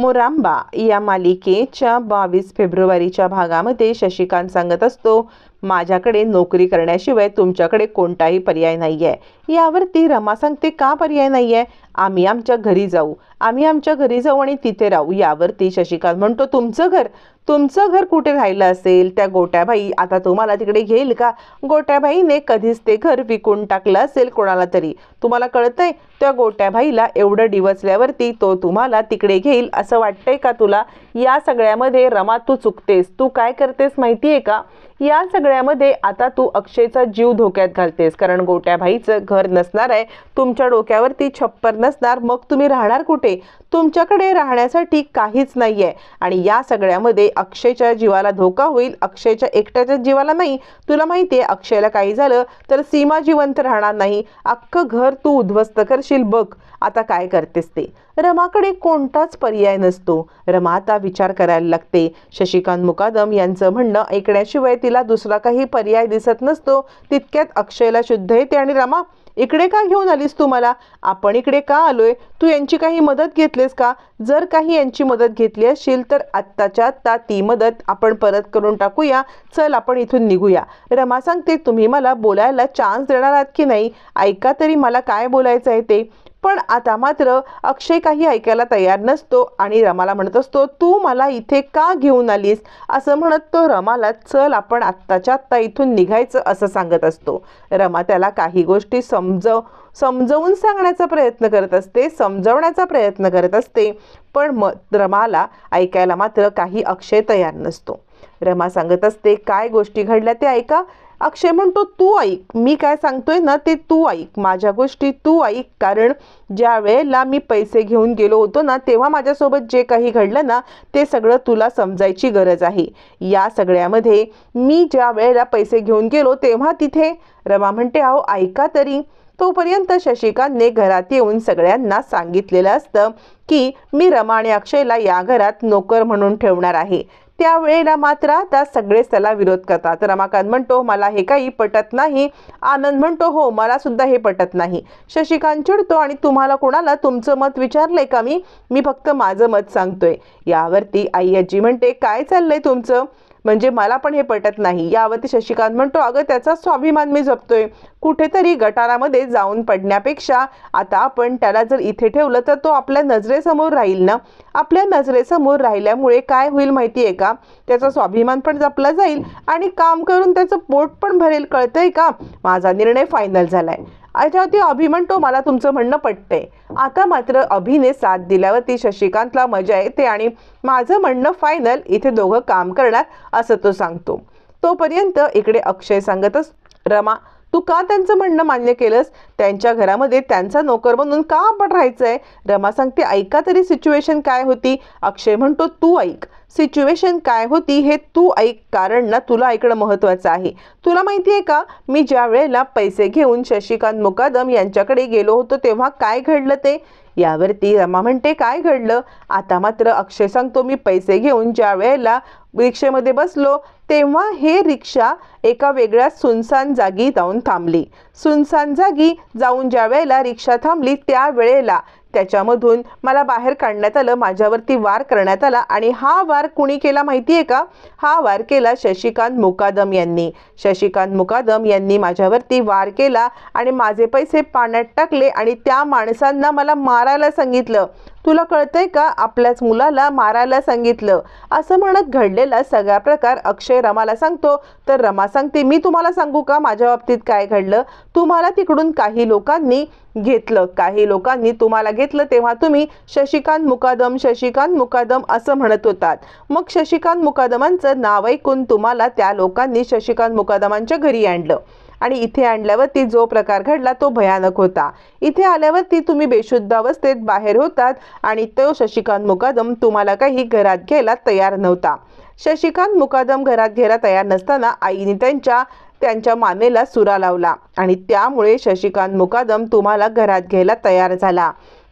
मोरांबा या मालिकेच्या बावीस फेब्रुवारीच्या भागामध्ये शशिकांत सांगत असतो माझ्याकडे नोकरी करण्याशिवाय तुमच्याकडे कोणताही पर्याय नाही आहे यावरती रमा सांगते का पर्याय नाही आहे आम्ही आमच्या घरी जाऊ. आम्ही आमच्या घरी जाऊ आणि तिथे राहू. यावरती शशिकांत म्हणतो तुमचं घर? तुमचं घर कुठे राहिलं असेल? त्या गोट्याबाई आता तुम्हाला तिकडे घेईल का? गोट्याबाईने कधीच ते घर विकून टाकलं असेल कोणाला तरी. तुम्हाला कळतंय? त्या गोट्याबाईला एवढं डिवचल्यावरती तो तुम्हाला तिकडे घेईल असं वाटतंय का तुला? या सगळ्यामध्ये रमा तू चुकतेस. तू काय करतेस माहिती आहे का? या सगळ्या सगळ्यामध्ये आता तू अक्षयचा जीव धोक्यात घालतेस. कारण गोट्याभाईचं घर नसणार आहे. तुमच्या डोक्यावरती छप्पर नसणार. मग तुम्ही राहणार कुठे? तुमच्याकडे राहण्यासाठी काहीच नाही आहे आणि या सगळ्यामध्ये अक्षयच्या जीवाला धोका होईल. अक्षयच्या एकट्याच्या जीवाला नाही. तुला माहिती आहे अक्षयला काही झालं तर सीमा जिवंत राहणार नाही. अख्खं घर तू उद्ध्वस्त करशील. बघ आता काय करतेस ते. रमाकडे कोणताच पर्याय नसतो. रमा आता विचार करायला लागते. शशिकांत मुकादम यांचं म्हणणं ऐकण्याशिवाय तिला दुसरा काही पर्याय दिसत नसतो. तितक्यात अक्षयला शुद्ध येते आणि रमा इकडे का घेऊन आलीस तू मला? आपण इकडे का आलोय? तू यांची काही मदत घेतलीस का? जर काही यांची मदत घेतली असेल तर आत्ताच्या आत्ता ती मदत आपण परत करून टाकूया. चल आपण इथून निघूया. रमा सांगते तुम्ही मला बोलायला चान्स देणार आहात की नाही? ऐका तरी मला काय बोलायचं आहे ते. पण आता मात्र अक्षय काही ऐकायला तयार नसतो आणि रमाला म्हणत असतो तू मला इथे का घेऊन आलीस? असं म्हणत तो रमाला चल आपण आत्ताच्या आत्ता इथून निघायचं असं सांगत असतो. रमा त्याला काही गोष्टी समजव समजवून सांगण्याचा प्रयत्न करत असते समजवण्याचा प्रयत्न करत असते पण म रमाला ऐकायला मात्र काही अक्षय तयार नसतो. रमा सांगत असते काय गोष्टी घडल्या ते ऐका अक्षय म्हणतो तू ऐक मी काय सांगतोय ना ते तू ऐक माझ्या गोष्टी तू ऐक. कारण ज्या वेळेला मी पैसे घेऊन गेलो होतो ना तेव्हा माझ्यासोबत जे काही घडलं ना ते सगळं तुला समजायची गरज आहे. या सगळ्यामध्ये मी ज्या वेळेला पैसे घेऊन गेलो तेव्हा तिथे रमा म्हणते अहो ऐका तरी. तोपर्यंत शशिकांतने घरात येऊन सगळ्यांना सांगितलेलं असतं की मी रमा आणि अक्षयला या घरात नोकर म्हणून ठेवणार आहे. त्यावेळेला मात्र आता सगळेच त्याला विरोध करतात. रमाकांत म्हणतो मला हे काही पटत नाही. आनंद म्हणतो हो मला सुद्धा हे पटत नाही. शशिकांत चिडतो आणि तुम्हाला कोणाला तुमचं मत विचारलंय का मी? मी फक्त माझं मत सांगतोय. यावरती आई आजी म्हणते काय चाललंय तुमचं? म्हणजे मला पण हे पटत नाही. यावरती शशिकांत म्हणतो अगं त्याचा स्वाभिमान मी जपतोय. कुठेतरी गटारामध्ये जाऊन पडण्यापेक्षा आता आपण त्याला जर इथे ठेवलं तर तो आपल्या नजरेसमोर राहील ना? आपल्या नजरेसमोर राहिल्यामुळे काय होईल माहिती आहे का? त्याचा स्वाभिमान पण जपला जाईल आणि काम करून त्याचं पोट पण भरेल. कळतंय का? माझा निर्णय फायनल झालाय. याच्यावरती अभि म्हणतो मला तुमचं म्हणणं पटतंय. आता मात्र अभिने साथ दिल्यावरती शशिकांतला मजा येते आणि माझं म्हणणं फायनल इथे दोघं काम करणार असं तो सांगतो. तोपर्यंत इकडे अक्षय सांगतच रमा तू का त्यांचं म्हणणं मान्य केलंस? त्यांच्या घरामध्ये त्यांचा नोकर बनून का आपण राहायचंय? रमा सांगते ऐका तरी सिच्युएशन काय होती? अक्षय म्हणतो तू ऐक. सिच्युएशन काय होती हे तू ऐक कारण ना तुला ऐकणं महत्त्वाचं आहे. तुला माहिती आहे का? मी ज्या वेळेला पैसे घेऊन शशिकांत मुकादम यांच्याकडे गेलो होतो तेव्हा काय घडलं ते? यावरती रमा म्हणते काय घडलं? आता मात्र अक्षय सांगतो मी पैसे घेऊन ज्या वेळेला रिक्षेमध्ये बसलो तेव्हा हे रिक्षा एका वेगळ्या सुनसान जागी जाऊन थांबली. सुनसान जागी जाऊन ज्या वेळेला रिक्षा थांबली त्या वेळेला त्याच्यामधून मला बाहेर काढण्यात आलं माझ्यावरती वार करण्यात आला आणि हा वार कुणी केला माहिती आहे का? हा वार केला शशिकांत मुकादम यांनी. शशिकांत मुकादम यांनी माझ्यावरती वार केला आणि माझे पैसे पाण्यात टाकले आणि त्या माणसांना मला मारायला सांगितलं. तुला कळतंय का? आपल्याच मुलाला मारायला सांगितलं. असं म्हणत घडलेला सगळा प्रकार अक्षय रमाला सांगतो. तर रमा सांगते मी तुम्हाला सांगू का माझ्या बाबतीत काय घडलं? तुम्हाला तिकडून काही लोकांनी घेतलं. काही लोकांनी तुम्हाला घेतलं तेव्हा तुम्ही शशिकांत मुकादम शशिकांत मुकादम असं म्हणत होतात. मग शशिकांत मुकादमांचं नाव ऐकून तुम्हाला त्या लोकांनी शशिकांत मुकादमांच्या घरी आणलं. आणि इथे आणल्यावरती जो प्रकार घडला तो भयानक होता. इथे आल्यावरती तुम्ही बेशुद्ध अवस्थेत बाहेर होतात आणि तो शशिकांत मुकादम तुम्हाला काही घरात घ्यायला तयार नव्हता. शशिकांत मुकादम घरात घ्यायला तयार नसताना आईने त्यांच्या त्यांच्या मानेला सुरा लावला आणि त्यामुळे शशिकांत मुकादम तुम्हाला घरात घ्यायला तयार झाला.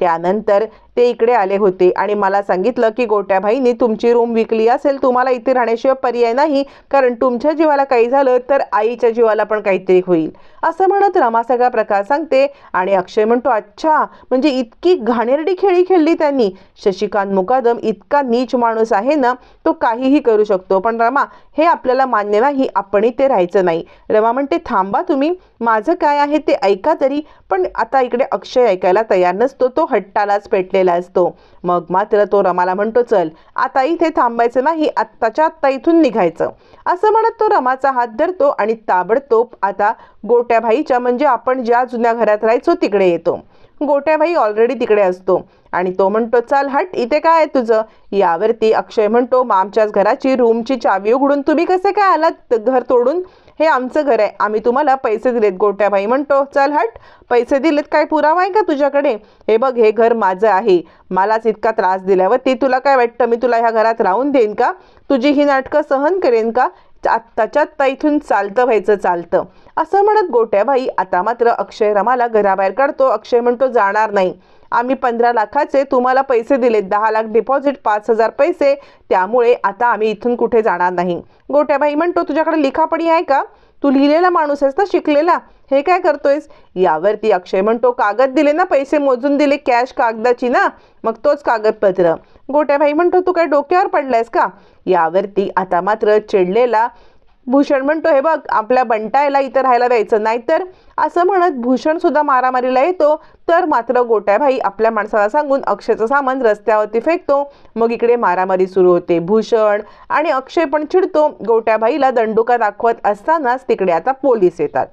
त्यानंतर ते इकडे आले होते. आणि मला सांगितलं की गोट्याबाईंनी तुमची रूम विकली असेल तुम्हाला इथे राहण्याशिवाय पर्याय नाही. कारण तुमच्या जीवाला काही झालं तर आईच्या जीवाला पण काहीतरी होईल. असं म्हणत रमा सगळा प्रकार सांगते. आणि अक्षय म्हणतो अच्छा म्हणजे इतकी घाणेरडी खेळी खेळली त्यांनी. शशिकांत मुकादम इतका नीच माणूस आहे ना तो काहीही करू शकतो. पण रमा हे आपल्याला मान्य नाही. आपण इथे राहायचं नाही. रमा म्हणते थांबा तुम्ही. माझं काय आहे ते ऐका तरी. पण आता इकडे अक्षय ऐकायला तयार नसतो. तो हट्टालाच पेटले पेटलेला असतो. मग मात्र तो रमाला म्हणतो चल आता इथे थांबायचं नाही आत्ताच्या आत्ता इथून निघायचं. असं म्हणत तो रमाचा हात धरतो आणि ताबडतोब आता गोट्याभाईच्या म्हणजे आपण ज्या जुन्या घरात राहायचो तिकडे येतो. गोट्याबाई ऑलरेडी तिकडे असतो आणि तो म्हणतो चल हट इथे काय आहे तुझं? यावरती अक्षय म्हणतो मामच्याच घराची रूमची चावी उघडून तुम्ही कसे काय आलात? घर तोडून हे आमचं घर आहे. आम्ही तुम्हाला पैसे दिलेत गोट्याबाई म्हणतो. चल हट. पैसे दिलेत काय पुरावा आहे का तुझ्याकडे? हे बघ हे घर माझं आहे. मलाच इतका त्रास दिल्यावरती तुला काय वाटतं? मी तुला ह्या घरात राहून देईन का? तुझी ही नाटकं सहन करेन का? आत्ताच्या आत्ता इथून चालतं व्हायचं चालतं. असं म्हणत गोट्याबाई आता मात्र अक्षय रमाला घराबाहेर काढतो. अक्षय म्हणतो जाणार नाही. आम्ही पंधरा लाखाचे तुम्हाला पैसे दिलेत. दहा लाख डिपॉझिट पाच हजार पैसे. त्यामुळे आता आम्ही इथून कुठे जाणार नाही. गोट्याबाई म्हणतो तुझ्याकडे लिखापडी आहे का? तू लिहिलेला माणूस आहेस ना शिकलेला? हे काय करतोयस? यावरती अक्षय म्हणतो कागद दिले ना पैसे मोजून दिले कॅश कागदाची ना? मग तोच कागदपत्र. गोट्याबाई म्हणतो तू काय डोक्यावर पडलायस का? यावरती आता मात्र चिडलेला भूषण म्हणतो हे बघ आपल्या बंटायला इथं राहायला द्यायचं नाहीतर असं म्हणत भूषण सुद्धा मारामारीला येतो. तर मात्र गोट्याभाई आपल्या माणसाला सांगून अक्षयचं सामान रस्त्यावरती फेकतो. मग इकडे मारामारी सुरू होते. भूषण आणि अक्षय पण चिडतो. गोट्याभाईला दंडुका दाखवत असतानाच तिकडे आता पोलीस येतात.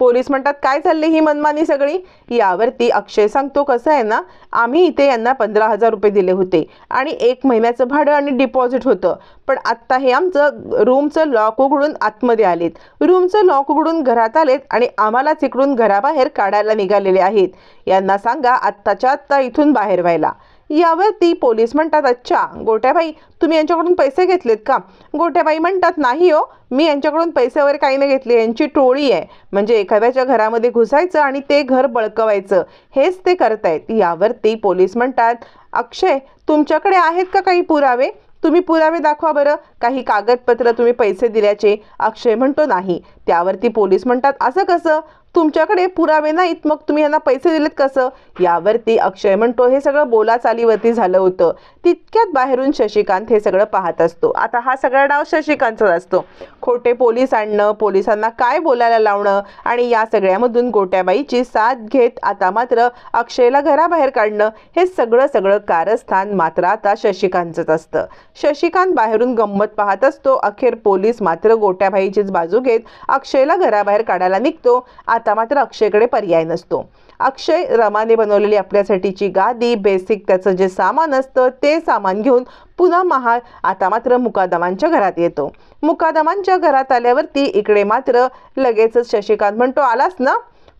पोलीस म्हणतात काय चालली ही मनमानी सगळी? यावरती अक्षय सांगतो कसं आहे ना आम्ही इथे यांना पंधरा हजार रुपये दिले होते आणि एक महिन्याचं भाडं आणि डिपॉझिट होतं. पण आत्ता हे आमचं रूमचं लॉक उघडून आतमध्ये आलेत. रूमचं लॉक उघडून घरात आलेत आणि आम्हालाच इकडून घराबाहेर काढायला निघालेले आहेत. यांना सांगा आत्ताच्या आत्ता इथून बाहेर व्हायला. यावर ती पोलीस म्हणतात अच्छा गोट्याबाई तुम्ही यांच्याकडून पैसे घेतलेत का? गोट्याबाई म्हणतात नाही हो मी यांच्याकडून पैसे वगैरे काही नाही घेतले. यांची टोळी आहे. म्हणजे एखाद्याच्या घरामध्ये घुसायचं आणि ते घर बळकवायचं. हेच ते करतायत. यावर ती पोलीस म्हणतात अक्षय तुमच्याकडे आहेत का काही पुरावे? तुम्ही पुरावे दाखवा बरं. काही कागदपत्र तुम्ही पैसे दिल्याचे. अक्षय म्हणतो नाही. त्यावरती पोलीस म्हणतात असं कसं? तुमच्याकडे पुरावे नाहीत मग तुम्ही यांना पैसे दिलेत कसं? यावरती अक्षय म्हणतो हे सगळं बोला चालीवरती झालं होतं. तितक्यात बाहेरून शशिकांत हे सगळं पाहत असतो. आता हा सगळा डाव शशिकांतचा असतो. खोटे पोलीस आणणं पोलिसांना काय बोलायला लावणं आणि या सगळ्यामधून गोट्याबाईची साथ घेत आता मात्र अक्षयला घराबाहेर काढणं हे सगळं सगळं कारस्थान मात्र आता शशिकांतच असतं. शशिकांत बाहेरून गंमत पाहत असतो. अखेर पोलीस मात्र गोट्याबाईचीच बाजू घेत अक्षयला घराबाहेर काढायला निघतो. आता आता मात्र अक्षयकडे पर्याय नसतो. अक्षय रमाने बनवलेली आपल्यासाठीची गादी बेसिक त्याचं जे सामान असतं ते सामान घेऊन पुन्हा महा आता मात्र मुकादमांच्या घरात येतो. मुकादमांच्या घरात आल्यावरती इकडे मात्र लगेचच शशिकांत म्हणतो आलास ना?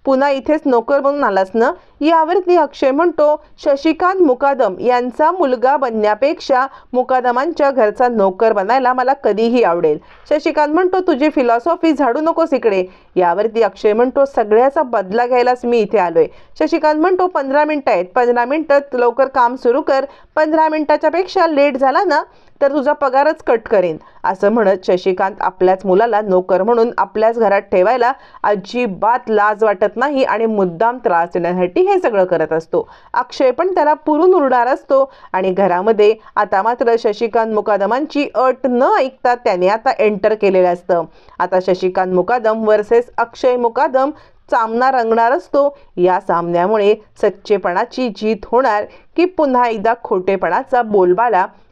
पुन्हा इथेच नोकर बनून आलास ना? यावरती अक्षय म्हणतो शशिकांत मुकादम यांचा मुलगा बनण्यापेक्षा मुकादमांच्या घरचा नोकर बनायला मला कधीही आवडेल. शशिकांत म्हणतो तुझी फिलॉसॉफी झाडू नकोस इकडे. यावरती अक्षय म्हणतो सगळ्याचा बदला घ्यायलाच मी इथे आलोय. शशिकांत म्हणतो पंधरा मिनटं आहेत. पंधरा मिनटात लवकर काम सुरू कर. पंधरा मिनिटाच्या पेक्षा लेट झाला ना तर तुझा पगारच कट करेन. असं म्हणत शशिकांत आपल्याच मुलाला नोकर म्हणून आपल्याच घरात ठेवायला अजिबात लाज वाटत नाही आणि मुद्दाम त्रास देण्यासाठी हे सगळं करत असतो. अक्षय पण त्याला पुरून उरणार असतो आणि घरामध्ये आता मात्र शशिकांत मुकादमांची अट न ऐकता त्याने आता एंटर केलेलं असतं. आता शशिकांत मुकादम वर्सेस अक्षय मुकादम सामना रंगणार असतो. या सामन्यामुळे सच्चेपणाची जीत होणार की पुन्हा एकदा खोटेपणाचा बोलबाला